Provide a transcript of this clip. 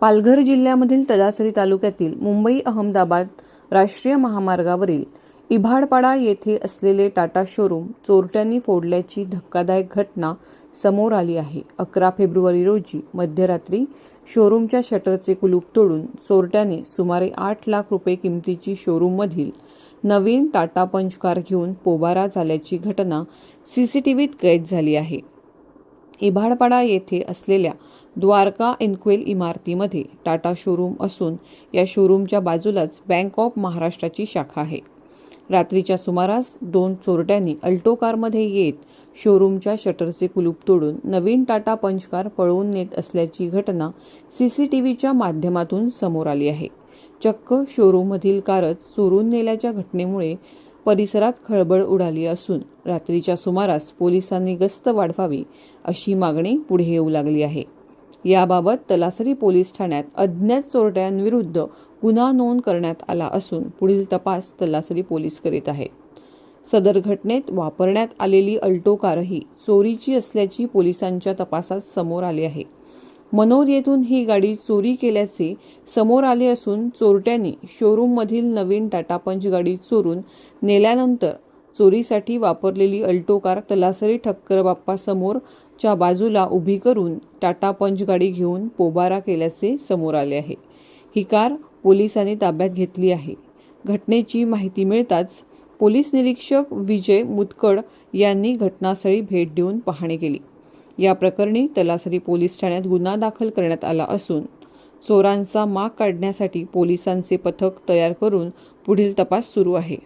पालघर जिल्ह्यामधील तलासरी तालुक्यातील मुंबई अहमदाबाद राष्ट्रीय महामार्गावरील इभाडपाडा येथे असलेले टाटा शोरूम चोरट्यांनी फोडल्याची धक्कादायक घटना समोर आली आहे. अकरा फेब्रुवारी रोजी मध्यरात्री शोरूमच्या शटरचे कुलूप तोडून चोरट्याने सुमारे आठ लाख रुपये किमतीची शोरूममधील नवीन टाटा पंच कार घेऊन पोबारा झाल्याची घटना सी सी टी व्हीत कैद झाली आहे. इभाडपाडा येथे असलेल्या द्वारका इन्क्वेल इमारतीमध्ये टाटा शोरूम असून या शोरूमच्या बाजूलाच बँक ऑफ महाराष्ट्राची शाखा आहे. रात्रीच्या सुमारास दोन चोरट्यांनी अल्टो कारमध्ये येत शोरूमच्या शटरचे कुलूप तोडून नवीन टाटा पंच कार पळवून नेत असल्याची घटना सी सी टी व्हीच्या माध्यमातून समोर आली आहे. चक्क शोरूममधील कारच चोरून नेल्याच्या घटनेमुळे परिसरात खळबळ उडाली असून रात्रीच्या सुमारास पोलिसांनी गस्त वाढवावी अशी मागणी पुढे येऊ लागली आहे. याबाबत तलासरी पोलीस ठाण्यात अज्ञात चोरट्यांविरुद्ध गुन्हा नोंद करण्यात आला असून पुढील तपास तलासरी पोलीस करीत आहेत. सदर घटनेत वापरण्यात आलेली अल्टो कारही चोरीची असल्याची पोलिसांच्या तपासात समोर आली आहे. मनोर येथून ही गाडी चोरी केल्याचे समोर आले असून चोरट्यांनी शोरूममधील नवीन टाटा पंच गाडी चोरून नेल्यानंतर चोरीसाठी वापरलेली अल्टो कार तलासरी ठक्कर बाप्पा समोरच्या बाजूला उभी करून टाटा पंच गाडी घेऊन पोबारा केल्याचे समोर आले आहे. ही कार पोलिसांनी ताब्यात घेतली आहे. घटनेची माहिती मिळताच पोलीस निरीक्षक विजय मुतकड यांनी घटनास्थळी भेट देऊन पाहणी केली. या प्रकरणी तलासरी पोलीस ठाण्यात गुन्हा दाखल करण्यात आला असून चोरांचा माग काढण्यासाठी पोलिसांचे पथक तयार करून पुढील तपास सुरू आहे.